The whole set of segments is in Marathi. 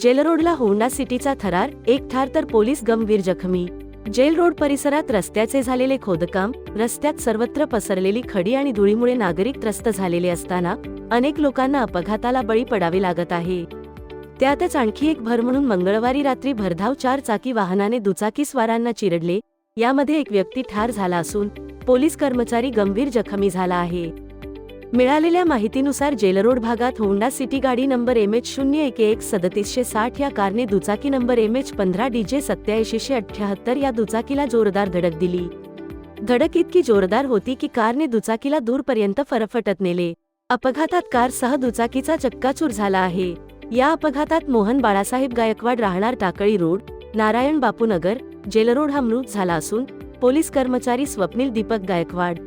जेलरोडला होंडा सिटीचा थरार एक ठार तर पोलीस गंभीर जखमी. जेल रोड परिसरात रस्त्याचे झालेले खोदकाम रस्त्यात सर्वत्र पसरलेली खडी आणि धुळीमुळे नागरिक त्रस्त झालेले असताना अनेक लोकांना अपघाताला बळी पडावे लागत आहे. त्यातच आणखी एक भर म्हणून मंगळवारी रात्री भरधाव चार चाकी वाहनाने दुचाकीस्वारांना चिरडले यामध्ये एक व्यक्ती ठार झाला असून पोलीस कर्मचारी गंभीर जखमी झाला आहे. मिळालेल्या माहितीनुसार जेलरोड भागात होंडा सिटी गाडी नंबर एम एच शून्य एक एक सदतीसशे साठ या कारने दुचाकी नंबर एम एच पंधरा डीजे सत्याऐंशीशे अठ्याहत्तर या दुचाकीला जोरदार धडक दिली. धडक इतकी जोरदार होती की कारने दुचाकीला दूरपर्यंत फरफटत नेले. अपघातात कार सह दुचाकीचा चक्काचूर झाला आहे. या अपघातात मोहन बाळासाहेब गायकवाड राहणार Takali road Narayan Bapunagar jail road हा मृत झाला असून पोलीस कर्मचारी स्वप्नील दीपक गायकवाड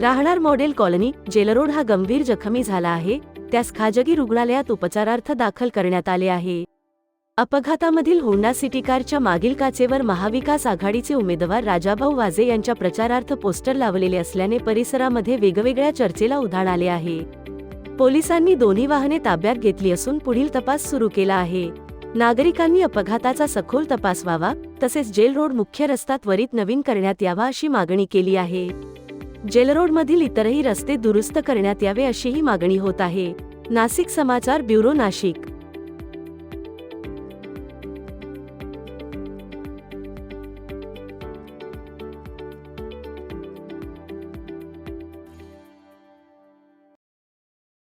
राहणार मॉडेल कॉलनी जेलरोड हा गंभीर जखमी झाला आहे त्यास खाजगी रुग्णालयात उपचारार्थ दाखल करण्यात आले आहे. अपघातामधील होंडा सिटी कारच्या मागील काचेवर महाविकास आघाडीचे उमेदवार राजाभाऊ वाजे यांच्या प्रचारार्थ पोस्टर लावलेले असल्याने परिसरामध्ये वेगवेगळ्या चर्चेला उधाण आले आहे. पोलिसांनी दोन्ही वाहने ताब्यात घेतली असून पुढील तपास सुरू केला आहे. नागरिकांनी अपघाताचा सखोल तपास व्हावा तसेच जेल रोड मुख्य रस्ता त्वरित नवीन करण्यात यावा अशी मागणी केली आहे. जेलरोडमधील इतरही रस्ते दुरुस्त करण्यात यावे अशीही मागणी होत आहे. नाशिक समाचार ब्युरो नाशिक.